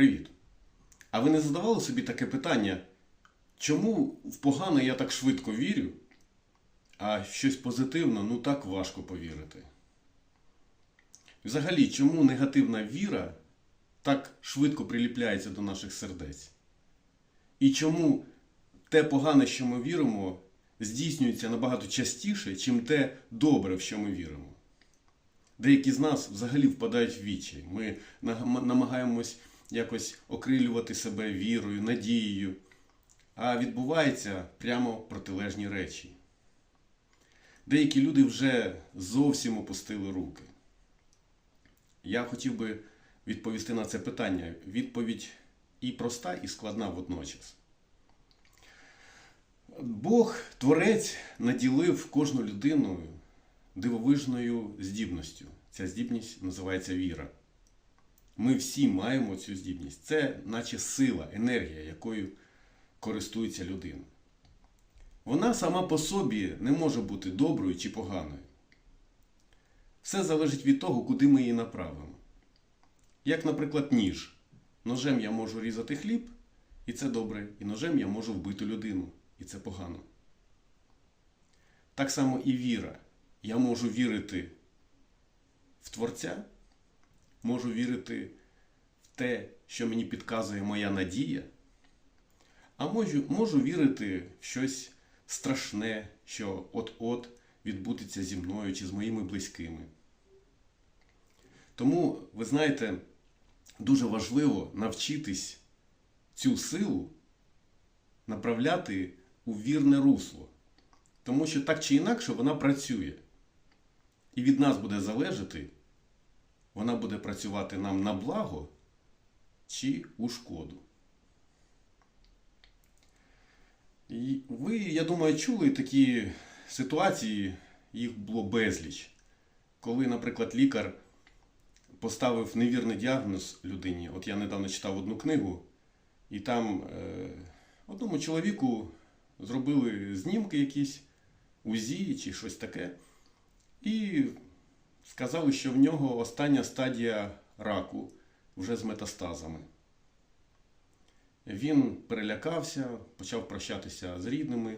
Привіт! А ви не задавали собі таке питання, чому в погане я так швидко вірю, а в щось позитивне ну так важко повірити? Взагалі, чому негативна віра так швидко приліпляється до наших сердець? І чому те погане, що ми віримо, здійснюється набагато частіше, чим те добре, в що ми віримо? Деякі з нас взагалі впадають в відчай. Ми намагаємось якось окрилювати себе вірою, надією, а відбуваються прямо протилежні речі. Деякі люди вже зовсім опустили руки. Я хотів би відповісти на це питання. Відповідь і проста, і складна водночас. Бог, Творець, наділив кожну людину дивовижною здібністю. Ця здібність називається віра. Ми всі маємо цю здібність. Це наче сила, енергія, якою користується людина. Вона сама по собі не може бути доброю чи поганою. Все залежить від того, куди ми її направимо. Як, наприклад, ніж. Ножем я можу різати хліб, і це добре, і ножем я можу вбити людину, і це погано. Так само і віра. Я можу вірити в Творця, можу вірити в те, що мені підказує моя надія, а можу, можу вірити в щось страшне, що от-от відбудеться зі мною чи з моїми близькими. Тому, ви знаєте, дуже важливо навчитись цю силу направляти у вірне русло. Тому що так чи інакше вона працює. І від нас буде залежати, вона буде працювати нам на благо чи у шкоду. І ви, я думаю, чули такі ситуації, їх було безліч. Коли, наприклад, лікар поставив невірний діагноз людині. От я недавно читав одну книгу, і там е, одному чоловіку зробили знімки якісь, УЗІ чи щось таке. І сказали, що в нього остання стадія раку вже з метастазами. Він перелякався, почав прощатися з рідними.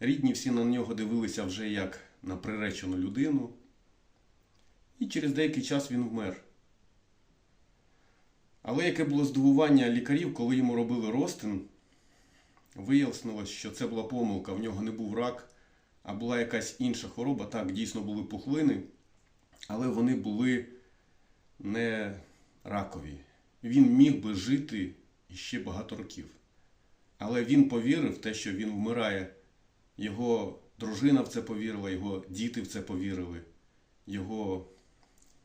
Рідні всі на нього дивилися вже як на приречену людину. І через деякий час він вмер. Але яке було здивування лікарів, коли йому робили розтин, вияснилось, що це була помилка, в нього не був рак, а була якась інша хвороба. Так, дійсно були пухлини, але вони були не ракові. Він міг би жити іще багато років. Але він повірив в те, що він вмирає. Його дружина в це повірила, його діти в це повірили, його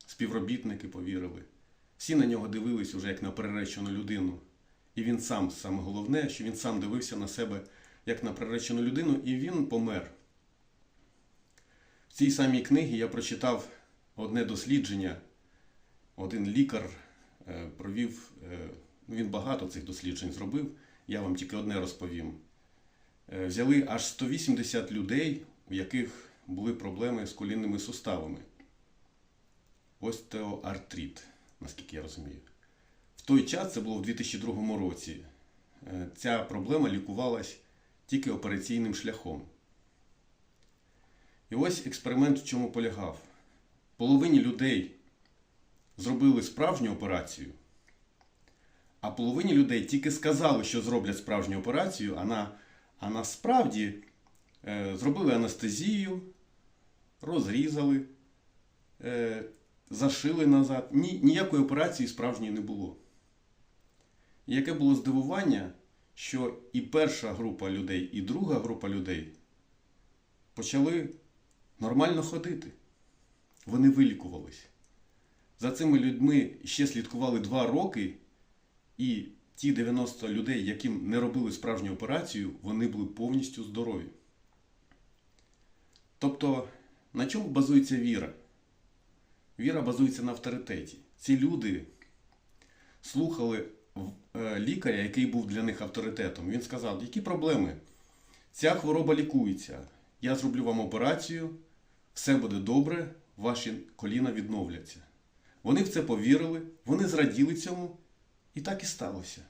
співробітники повірили. Всі на нього дивились уже як на приречену людину. І він сам, саме головне, що він сам дивився на себе як на приречену людину, і він помер. В цій самій книгі я прочитав одне дослідження. Один лікар е, провів, е, ну, він багато цих досліджень зробив, я вам тільки одне розповім. Е, Взяли аж 180 людей, у яких були проблеми з колінними суставами. Остеоартрит, наскільки я розумію. В той час, це було в 2002 році, ця проблема лікувалась тільки операційним шляхом. І ось експеримент в чому полягав. Половині людей зробили справжню операцію, а половині людей тільки сказали, що зроблять справжню операцію, а, на, а насправді е, зробили анестезію, розрізали, е, зашили назад. Ні, ніякої операції справжньої не було. І яке було здивування, що і перша група людей, і друга група людей почали нормально ходити. Вони вилікувались. За цими людьми ще слідкували два роки, і ті 90 людей, яким не робили справжню операцію, вони були повністю здорові. Тобто, на чому базується віра? Віра базується на авторитеті. Ці люди слухали е, лікаря, який був для них авторитетом. Він сказав, які проблеми? Ця хвороба лікується. Я зроблю вам операцію, все буде добре, ваші коліна відновляться. Вони в це повірили, вони зраділи цьому І так і сталося.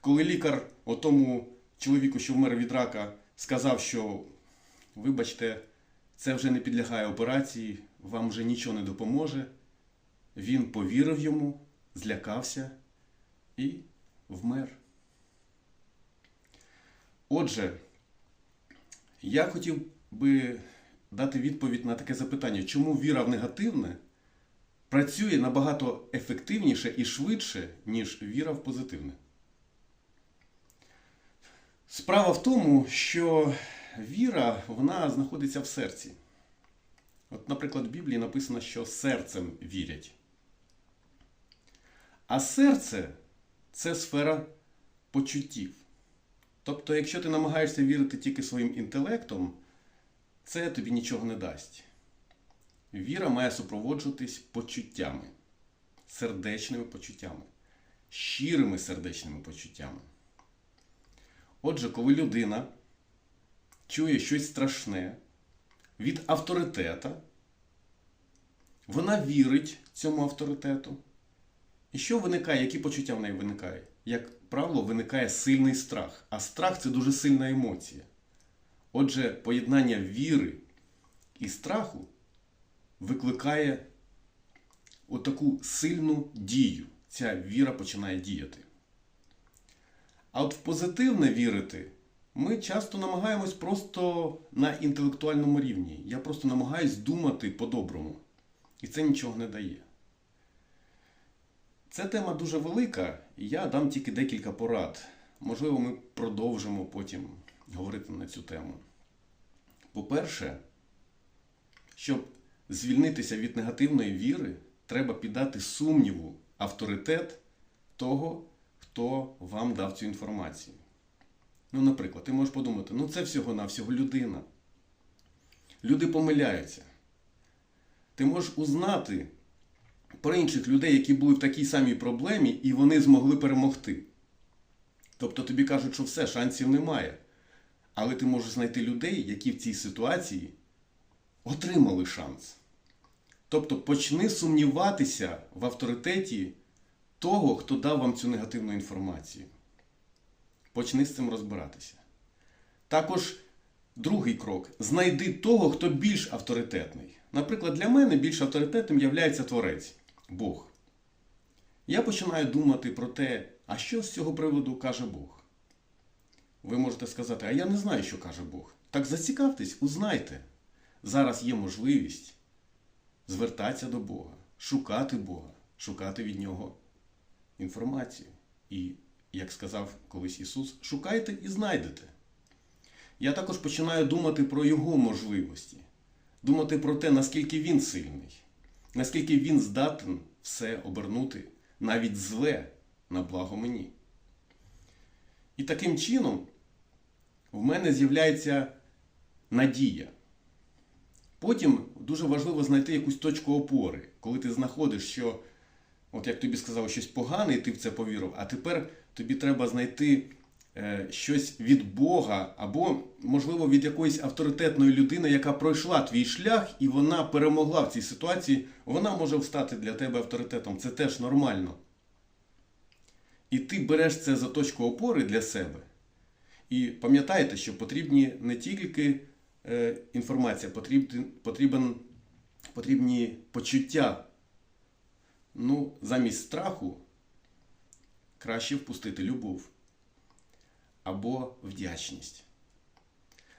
Коли лікар отому чоловіку, що вмер від рака, сказав, що вибачте, це вже не підлягає операції, вам вже нічого не допоможе, він повірив йому, злякався і вмер. Отже, я хотів би дати відповідь на таке запитання, чому віра в негативне працює набагато ефективніше і швидше, ніж віра в позитивне. Справа в тому, що віра вона знаходиться в серці. От, наприклад, в Біблії написано, що серцем вірять. А серце це сфера почуттів. Тобто, якщо ти намагаєшся вірити тільки своїм інтелектом, це тобі нічого не дасть. Віра має супроводжуватись почуттями, сердечними почуттями, щирими сердечними почуттями. Отже, коли людина чує щось страшне від авторитета, вона вірить цьому авторитету. І що виникає, які почуття в неї виникають? Як правило, виникає сильний страх. А страх це дуже сильна емоція. Отже, поєднання віри і страху викликає отаку сильну дію. Ця віра починає діяти. А от в позитивне вірити ми часто намагаємось просто на інтелектуальному рівні. Я просто намагаюсь думати по-доброму. І це нічого не дає. Ця тема дуже велика, і я дам тільки декілька порад. Можливо, ми продовжимо потім говорити на цю тему. По-перше, щоб звільнитися від негативної віри, треба піддати сумніву авторитет того, хто вам дав цю інформацію. Ну, наприклад, ти можеш подумати, ну це всього-навсього людина. Люди помиляються. Ти можеш узнати про інших людей, які були в такій самій проблемі, і вони змогли перемогти. Тобто тобі кажуть, що все, шансів немає. Але ти можеш знайти людей, які в цій ситуації отримали шанс. Тобто почни сумніватися в авторитеті того, хто дав вам цю негативну інформацію. Почни з цим розбиратися. Також другий крок: знайди того, хто більш авторитетний. Наприклад, для мене більш авторитетним є Творець, Бог. Я починаю думати про те, а що з цього приводу каже Бог. Ви можете сказати, а я не знаю, що каже Бог. Так зацікавтесь, узнайте. Зараз є можливість звертатися до Бога, шукати Бога, шукати від Нього інформацію. І, як сказав колись Ісус, шукайте і знайдете. Я також починаю думати про Його можливості, думати про те, наскільки Він сильний, наскільки Він здатен все обернути, навіть зле на благо мені. І таким чином в мене з'являється надія. Потім дуже важливо знайти якусь точку опори, коли ти знаходиш, що, от як тобі сказали, щось погане, і ти в це повірив, а тепер тобі треба знайти е, щось від Бога, або, можливо, від якоїсь авторитетної людини, яка пройшла твій шлях і вона перемогла в цій ситуації, вона може встати для тебе авторитетом. Це теж нормально. І ти береш це за точку опори для себе. І пам'ятайте, що потрібні не тільки е, інформація, потрібен, потрібен, потрібні почуття. Ну, замість страху краще впустити любов або вдячність.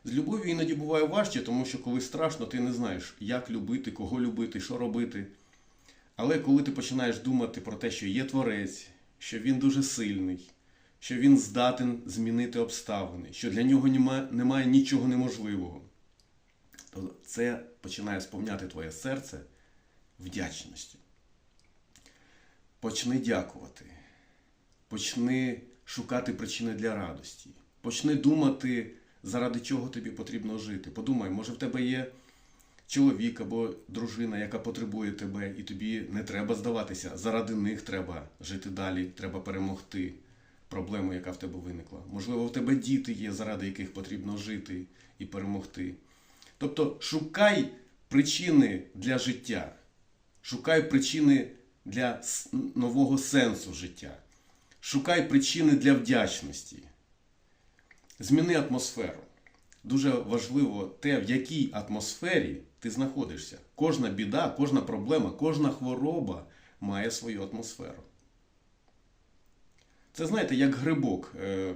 З любов'ю іноді буває важче, тому що коли страшно, ти не знаєш, як любити, кого любити, що робити. Але коли ти починаєш думати про те, що є творець, що він дуже сильний, що він здатен змінити обставини, що для нього немає, немає нічого неможливого, то це починає сповняти твоє серце вдячністю. Почни дякувати, почни шукати причини для радості, почни думати, заради чого тобі потрібно жити. Подумай, може в тебе є чоловік або дружина, яка потребує тебе, і тобі не треба здаватися. Заради них треба жити далі, треба перемогти проблему, яка в тебе виникла. Можливо, в тебе діти є, заради яких потрібно жити і перемогти. Тобто шукай причини для життя, шукай причини для нового сенсу життя. Шукай причини для вдячності. Зміни атмосферу. Дуже важливо те, в якій атмосфері ти знаходишся. Кожна біда, кожна проблема, кожна хвороба має свою атмосферу. Це знаєте, як грибок, е,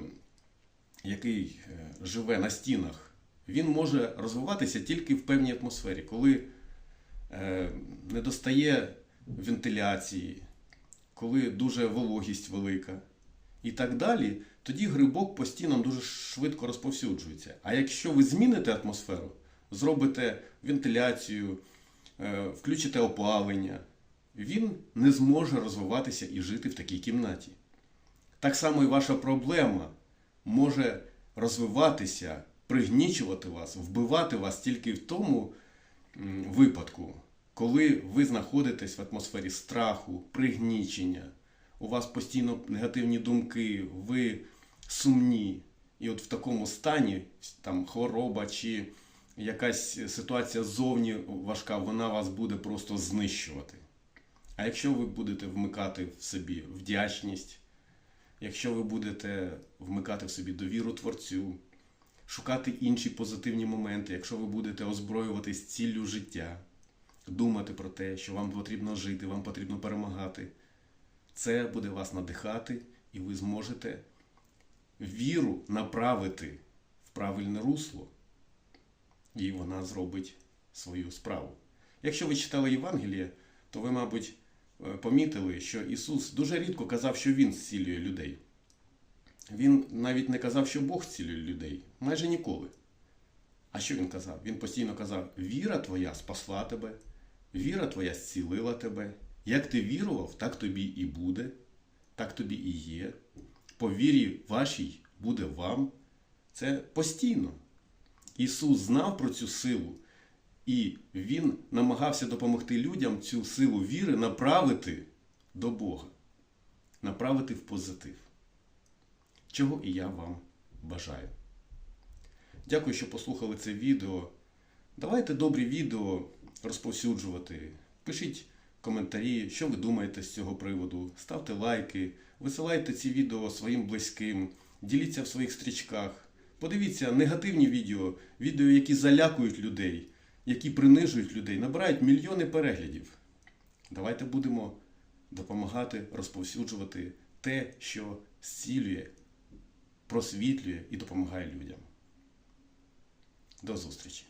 який е, живе на стінах. Він може розвиватися тільки в певній атмосфері, коли е, не достає вентиляції, коли дуже вологість велика і так далі, тоді грибок по стінам дуже швидко розповсюджується. А якщо ви зміните атмосферу, зробите вентиляцію, включите опалення, він не зможе розвиватися і жити в такій кімнаті. Так само і ваша проблема може розвиватися, пригнічувати вас, вбивати вас тільки в тому випадку, коли ви знаходитесь в атмосфері страху, пригнічення, у вас постійно негативні думки, ви сумні. І от в такому стані там хвороба чи якась ситуація ззовні важка, вона вас буде просто знищувати. А якщо ви будете вмикати в собі вдячність, якщо ви будете вмикати в собі довіру творцю, шукати інші позитивні моменти, якщо ви будете озброюватись ціллю життя, думати про те, що вам потрібно жити, вам потрібно перемагати, це буде вас надихати, і ви зможете віру направити в правильне русло, і вона зробить свою справу. Якщо ви читали Євангеліє, то ви, мабуть, помітили, що Ісус дуже рідко казав, що Він зцілює людей. Він навіть не казав, що Бог зцілює людей. Майже ніколи. А що він казав? Він постійно казав: віра твоя спасла тебе, віра твоя зцілила тебе. Як ти вірував, так тобі і буде, так тобі і є. По вірі вашій буде вам. Це постійно. Ісус знав про цю силу, і Він намагався допомогти людям цю силу віри направити до Бога, направити в позитив. Чого і я вам бажаю. Дякую, що послухали це відео. Давайте добрі відео розповсюджувати. Пишіть коментарі, що ви думаєте з цього приводу. Ставте лайки, висилайте ці відео своїм близьким, діліться в своїх стрічках. Подивіться негативні відео, відео, які залякують людей, які принижують людей, набирають мільйони переглядів. Давайте будемо допомагати розповсюджувати те, що зцілює, просвітлює і допомагає людям. До зустрічі!